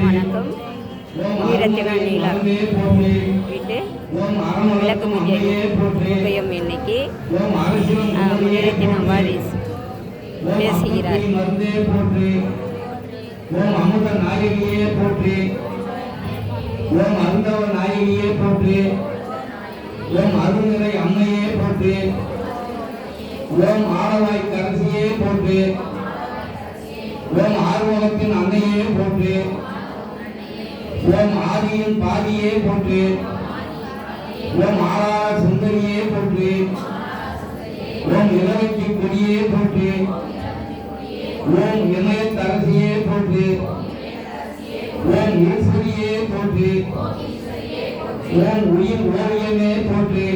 வணக்கம் ஓம் வீட்டு விளக்கு அறமளக்கும் இன்னைக்கு ஓம் வாரிஸ் பேசுகிறார். ஓம் அமுத நாயகியே போற்றி ஓம் அருந்தவ நாயகியே போற்றி ஓம் அம்மையே போற்றி ஓம் கரசியே போற்றி ஓம் ஓம் ஆதியின் பாதியே போற்றி. ஓம் ஆளா சுந்தரியே போற்றி. ஓம் இளவைக்கு கொடியே போற்றி. ஓம் இமயத்தரசியே போற்றி. ஓம் ஈஸ்வரியே போற்றி. ஓம் உயிர் ஓவியமே போற்றி.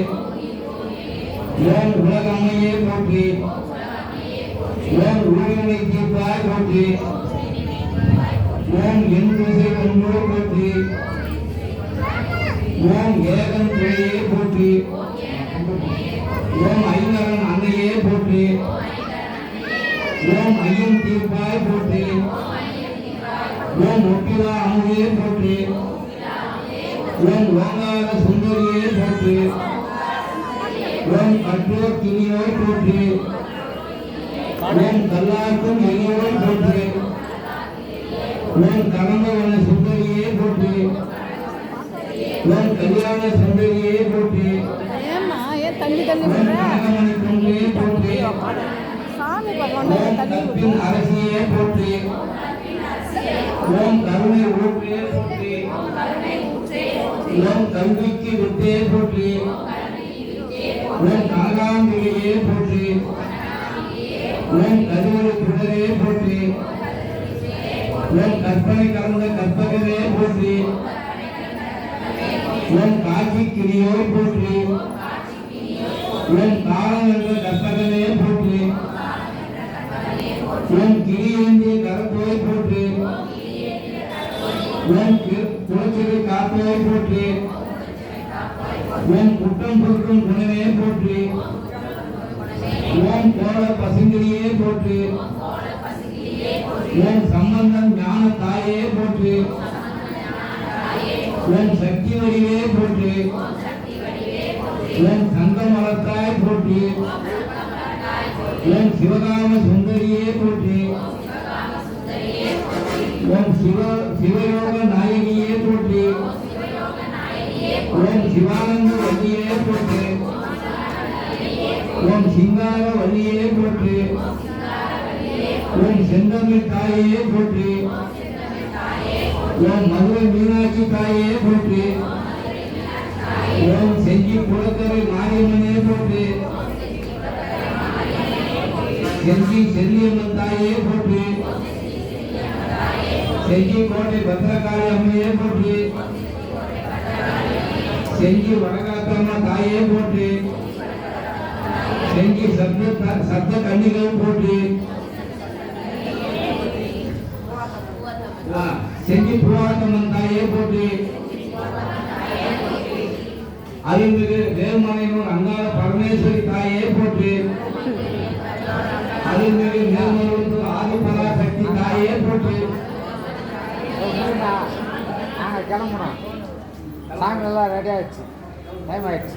ஓம் உலகம்மையே போற்றி. ஓம் உயிரினை தீர்ப்பாய் போற்றி. ஓம் என் திசை ஒன்றோ ஓம் ஏகன் துணையே போற்றி. ஓம் ஐநரன் அன்னையே போற்றி. ஓம் ஐயன் தீர்ப்பாய் போற்றி. ஓம் ஒப்பிலா அமுதே போற்றி. ஓம் ஓங்கார சுந்தரியே போற்றி. ஓம் கற்றோர் கிணியோய் போற்றி. ஓம் கல்லாக்கும் எளியோய் போற்றி. ஓம் கடம்பவன சுந்தரியே போற்றி. ஓம் கல்யாண சுந்தரியே போற்றி ஏம்மா ஏன் தள்ளி தள்ளி போற்றி சாமி பகவான் அரசியே போற்றி ஓம் கருணை ஊற்றே போற்றி ஓம் கல்விக்கு வித்தே போற்றி ஓம் கனகாம்பிகையே போற்றி ஓம் கருவறை சுடரே போற்றி ஓம் கற்பனை கலந்த கற்பகரே போற்றி ஓம் காட்சி கிரியோய் போற்றி. ஓம் காலம் என்ற கற்பகனே போற்றி. ஓம் கிரியேந்திய கரத்தோய் போற்றி. ஓம் குலச்சிறை காப்போய் போற்றி. உன் குற்றம் பொறுக்கும் குணமே போற்றி. ஓம் கோல பசுங்கிரியே போற்றி. ஓம் சம்பந்தம் ஞான தாயே போற்றி. உன் சக்தி வடிவே போற்றி. உன் தங்க மலத்தாய் போற்றி. உன் சிவகாம சுந்தரியே போற்றி. உன் சிவ சிவயோக நாயகியே போற்றி. உன் சிவானந்த வள்ளியே போற்றி. உன் சிங்கார வள்ளியே போற்றி. உன் செந்தமிழ் தாயே போற்றி. ஓம் மதுரை மீனாட்சி தாயே போற்றி ஓம் செஞ்சி குளக்கரை மாரியம்மனே போற்றி செஞ்சி செல்லியம்மன் தாயே போற்றி செஞ்சி கோட்டை பத்திரகாளி அம்மையே போற்றி செஞ்சி வடகாத்தம்மா தாயே போற்றி செஞ்சி சப்த சப்த கன்னிகள் போற்றி ஆ, செஞ்சி பூவாத்தம்மன் தாயே போற்றி அருள்மிகு வேல்மனையூர் அங்காள பரமேஸ்வரி தாயே போற்றி அருள்மிகு மேல்மருவத்தூர் ஆதிபராசக்தி தாயே போற்றி நாங்கள் கிளம்புனோம் சாங் எல்லாம் ரெடி ஆயிடுச்சு. டைம் ஆயிடுச்சு.